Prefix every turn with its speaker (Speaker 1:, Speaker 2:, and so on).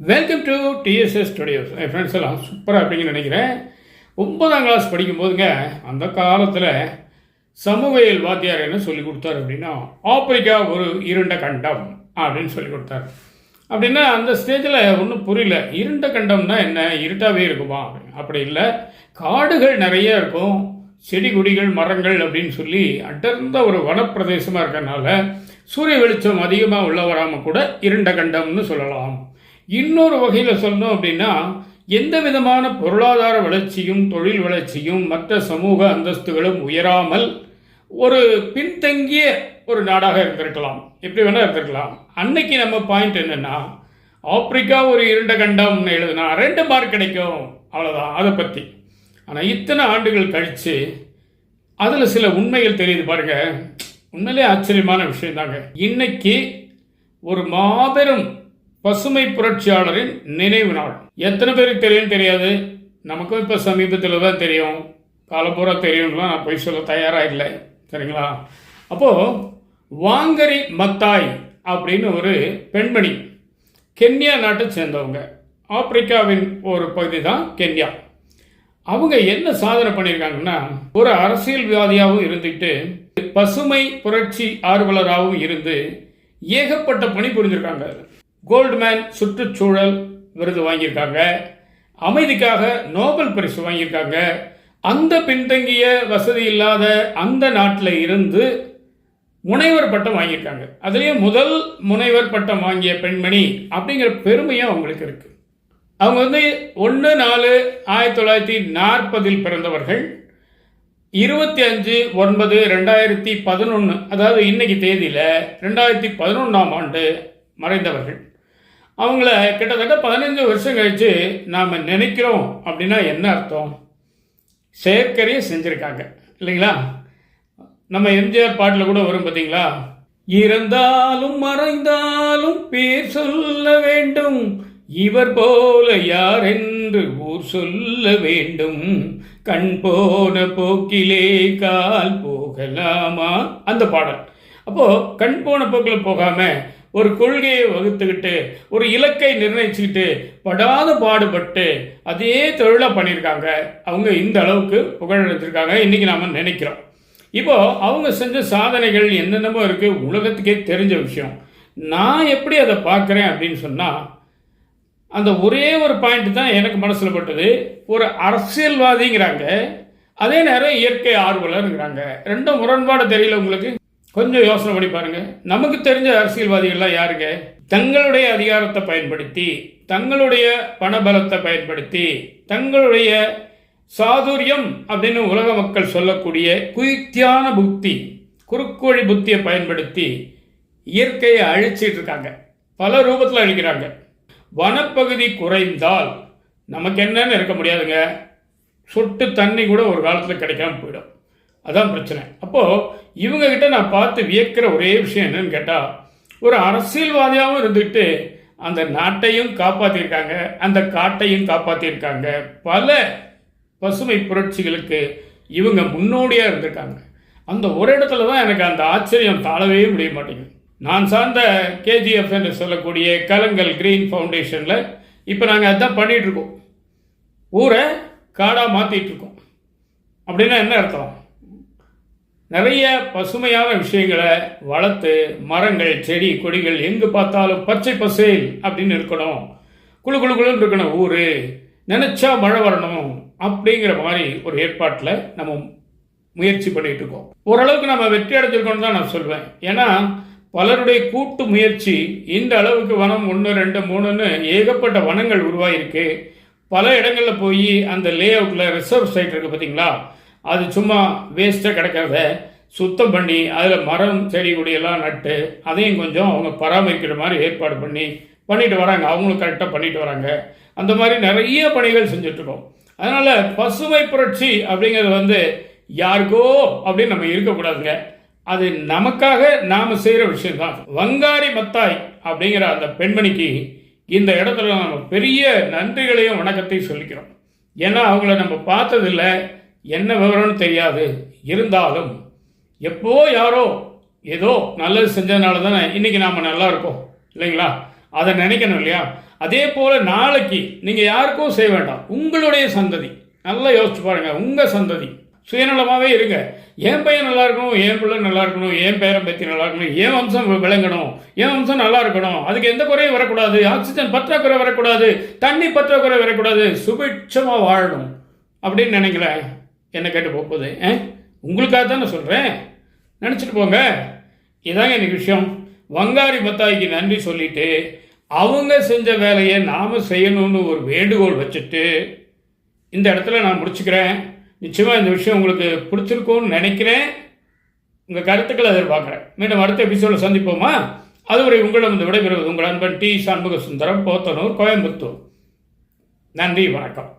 Speaker 1: Welcome to DSS studios என் friends எல்லாம் சூப்பராக இருப்பீங்கன்னு நினைக்கிறேன். ஒன்பதாம் கிளாஸ் படிக்கும்போதுங்க அந்த காலத்தில் சமூகவியல் வாத்தியார் என்ன சொல்லி கொடுத்தாரு அப்படின்னா ஆப்பிரிக்கா ஒரு இருண்ட கண்டம் அப்படின்னு சொல்லி கொடுத்தாரு. அப்படின்னா அந்த ஸ்டேஜில் ஒன்றும் புரியல. இருண்ட கண்டம்னா என்ன? இருட்டாகவே இருக்குமா? அப்படி இல்லை. காடுகள் நிறைய இருக்கும். செடி கொடிகள் மரங்கள் அப்படின்னு சொல்லி அடர்ந்த ஒரு வனப்பிரதேசமாக இருக்கிறனால சூரிய வெளிச்சம் அதிகமாக உள்ள வராமல் கூட இருண்ட கண்டம்னு சொல்லலாம். இன்னொரு வகையில் சொன்னோம் அப்படின்னா எந்த விதமான பொருளாதார வளர்ச்சியும் தொழில் வளர்ச்சியும் மற்ற சமூக அந்தஸ்துகளும் உயராமல் ஒரு பின்தங்கிய ஒரு நாடாக இருந்திருக்கலாம். எப்படி வேணால் இருந்திருக்கலாம். அன்னைக்கு நம்ம பாயிண்ட் என்னன்னா ஆப்பிரிக்கா ஒரு இருண்ட கண்டம்னு எழுதுனா ரெண்டு மார்க் கிடைக்கும். அவ்வளோதான் அதை பற்றி ஆனால் இத்தனை ஆண்டுகள் கழித்து அதில் சில உண்மைகள் தெரியுது பாருங்க. உண்மையிலே ஆச்சரியமான விஷயம் தாங்க இன்னைக்கு ஒரு மாபெரும் பசுமை புரட்சியாளரின் நினைவு நாள். எத்தனை பேருக்கு தெரியும் தெரியாது. நமக்கும் இப்போ சமீபத்தில் தான் தெரியும். காலப்பூரா தெரியும்லாம் நான் போய் சொல்ல தயாராக இல்லை. சரிங்களா? அப்போது வாங்கரி மத்தாய் அப்படின்னு ஒரு பெண்மணி கென்யா நாட்டை சேர்ந்தவங்க. ஆப்பிரிக்காவின் ஒரு பகுதி தான் கென்யா. அவங்க என்ன சாதனை பண்ணியிருக்காங்கன்னா ஒரு அரசியல்வாதியாகவும் இருந்துட்டு பசுமை புரட்சி ஆர்வலராகவும் இருந்து ஏகப்பட்ட பணி புரிஞ்சிருக்காங்க. கோல்ட்மேன் சுற்றுச்சூழல் விருது வாங்கியிருக்காங்க. அமைதிக்காக நோபல் பரிசு வாங்கியிருக்காங்க. அந்த பின்தங்கிய வசதி இல்லாத அந்த நாட்டில் இருந்து முனைவர் பட்டம் வாங்கியிருக்காங்க. அதுலேயும் முதல் முனைவர் பட்டம் வாங்கிய பெண்மணி அப்படிங்கிற பெருமையும் அவங்களுக்கு இருக்கு. அவங்க வந்து ஒன்று நாலு ஆயிரத்தி தொள்ளாயிரத்தி நாற்பதில் பிறந்தவர்கள். இருபத்தி அஞ்சு ஒன்பது ரெண்டாயிரத்தி பதினொன்று அதாவது இன்னைக்கு தேதியில் ரெண்டாயிரத்தி பதினொன்றாம் ஆண்டு மறைந்தவர்கள். அவங்கள கிட்டத்தட்ட பதினஞ்சு வருஷம் கழித்து நாம் நினைக்கிறோம் அப்படின்னா என்ன அர்த்தம்? செயற்கரையை செஞ்சுருக்காங்க. இல்லைங்களா? நம்ம எம்ஜிஆர் பாட்டில் கூட வரும் பார்த்தீங்களா இறந்தாலும் மறைந்தாலும் பேர் சொல்ல வேண்டும். இவர் போல யார் என்று ஊர் சொல்ல வேண்டும். கண் போன போக்கிலே கால் போகலாமா? அந்த பாடல். அப்போது கண் போன போக்கில் போகாமல் ஒரு கொள்கையை வகுத்துக்கிட்டு ஒரு இலக்கை நிர்ணயிச்சுக்கிட்டு படாத பாடுபட்டு அதே தொழிலாக பண்ணியிருக்காங்க. அவங்க இந்த அளவுக்கு புகழெடுத்திருக்காங்க இன்னைக்கு நாம் நினைக்கிறோம். இப்போது அவங்க செஞ்ச சாதனைகள் என்னென்னமோ இருக்குது உலகத்துக்கே தெரிஞ்ச விஷயம். நான் எப்படி அதை பார்க்குறேன் அப்படின்னு சொன்னால் அந்த ஒரே ஒரு பாயிண்ட் தான் எனக்கு மனசில் பட்டது. ஒரு அரசியல்வாதிங்கிறாங்க. அதே நேரம் இயற்கை ஆர்வலருங்கிறாங்க. ரெண்டும் முரண்பாடு தெரியல உங்களுக்கு? கொஞ்சம் யோசனை பண்ணி பாருங்க. நமக்கு தெரிஞ்ச அரசியல்வாதிகள்லாம் யாருங்க? தங்களுடைய அதிகாரத்தை பயன்படுத்தி தங்களுடைய பணபலத்தை பயன்படுத்தி தங்களுடைய சாதுரியம் அப்படின்னு உலக மக்கள் சொல்லக்கூடிய குயுக்தியான புத்தி குறுக்கோழி புத்தியை பயன்படுத்தி இயற்கையை அழிச்சிட்டு இருக்காங்க பல ரூபத்தில் அழிக்கிறாங்க. வனப்பகுதி குறைந்தால் நமக்கு என்னன்னு இருக்க முடியாதுங்க. சொட்டு தண்ணி கூட ஒரு காலத்தில் கிடைக்காம போயிடும். அதான் பிரச்சனை. அப்போது இவங்க கிட்ட நான் பார்த்து வியக்கிற ஒரே விஷயம் என்னன்னு கேட்டால் ஒரு அரசியல்வாதியாகவும் இருந்துக்கிட்டு அந்த நாட்டையும் காப்பாற்றியிருக்காங்க அந்த காட்டையும் காப்பாற்றியிருக்காங்க பல பசுமை புரட்சிகளுக்கு இவங்க முன்னோடியாக இருந்திருக்காங்க. அந்த ஒரு இடத்துல தான் எனக்கு அந்த ஆச்சரியம் தாழவே முடிய மாட்டேங்குது. நான் சார்ந்த கேஜிஎஃப் என்று சொல்லக்கூடிய கலங்கல் கிரீன் ஃபவுண்டேஷனில் இப்போ நாங்கள் அதான் பண்ணிகிட்ருக்கோம் இருக்கோம். ஊரை காடாக மாற்றிட்டு இருக்கோம். அப்படின்னா என்ன அர்த்தம்? நிறைய பசுமையான விஷயங்களை வளர்த்து மரங்கள் செடி கொடிகள் எங்கு பார்த்தாலும் பச்சை பசேல் அப்படின்னு இருக்கணும். குழு குழு குழுன்னு இருக்கணும் ஊர். நினச்சா மழை வரணும் அப்படிங்கிற மாதிரி ஒரு ஏற்பாட்டில் நம்ம முயற்சி பண்ணிட்டு இருக்கோம். ஓரளவுக்கு நம்ம வெற்றி அடைஞ்சிருக்கோம்னு தான் நான் சொல்வேன். ஏன்னா பலருடைய கூட்டு முயற்சி இந்த அளவுக்கு வனம் ஒன்று ரெண்டு மூணுன்னு ஏகப்பட்ட வனங்கள் உருவாயிருக்கு. பல இடங்களில் போய் அந்த லே அவுட்டில் ரிசர்வ் சைட் இருக்குது பார்த்தீங்களா அது சும்மா வேஸ்ட்டாக கிடக்கிறத சுத்தம் பண்ணி அதில் மரம் செடி கொடியெல்லாம் நட்டு அதையும் கொஞ்சம் அவங்க பராமரிக்கிற மாதிரி ஏற்பாடு பண்ணி பண்ணிட்டு வராங்க. அவங்களும் கரெக்டாக பண்ணிட்டு வராங்க. அந்த மாதிரி நிறைய பணிகள் செஞ்சுட்ருக்கோம். அதனால் பசுமை புரட்சி அப்படிங்கிறது வந்து யாருக்கோ அப்படின்னு நம்ம இருக்கக்கூடாதுங்க. அது நமக்காக நாம் செய்கிற விஷயம்தான். வங்காரி மத்தாய் அப்படிங்கிற அந்த பெண்மணிக்கு இந்த இடத்துல நம்ம பெரிய நன்றிகளையும் வணக்கத்தையும் சொல்லிக்கிறோம். ஏன்னா அவங்கள நம்ம பார்த்ததில்ல. என்ன விவரம்னு தெரியாது. இருந்தாலும் எப்போ யாரோ ஏதோ நல்லது செஞ்சதுனால தானே இன்னைக்கு நாம் நல்லா இருக்கோம் இல்லைங்களா? அதை நினைக்கணும் இல்லையா? அதே போல் நாளைக்கு நீங்கள் யாருக்கும் செய்ய வேண்டாம். உங்களுடைய சந்ததி. நல்லா யோசிச்சு பாருங்கள் உங்கள் சந்ததி. சுயநலமாகவே இருங்க. என் பையன் நல்லா இருக்கணும் என் பிள்ளை நல்லா இருக்கணும் என் பேரன் பற்றி நல்லா இருக்கணும் என் வம்சம் விளங்கணும் என் வம்சம் நல்லா இருக்கணும். அதுக்கு எந்த குறையும் வரக்கூடாது. ஆக்சிஜன் பற்றாக்குறை வரக்கூடாது. தண்ணி பற்றாக்குறை வரக்கூடாது. சுபிட்சமாக வாழணும். அப்படின்னு நினைக்கல என்ன கேட்டு போகுது ஆ உங்களுக்காக தான் நான் சொல்கிறேன் நினச்சிட்டு போங்க. இதாங்க எனக்கு விஷயம். வங்காரி மத்தாய்க்கு நன்றி சொல்லிட்டு அவங்க செஞ்ச வேலையை நாம் செய்யணும்னு ஒரு வேண்டுகோள் வச்சுட்டு இந்த இடத்துல நான் முடிச்சுக்கிறேன். நிச்சயமாக இந்த விஷயம் உங்களுக்கு பிடிச்சிருக்கும்னு நினைக்கிறேன். உங்கள் கருத்துக்களை எதிர்பார்க்குறேன். மீண்டும் அடுத்த எபிசோடில் சந்திப்போமா? அதுவரை உங்களிடம் இந்த விடைபெறுவது உங்கள் அன்பன் டி. சண்முக சுந்தரம் போத்தனூர் கோயம்புத்தூர். நன்றி வணக்கம்.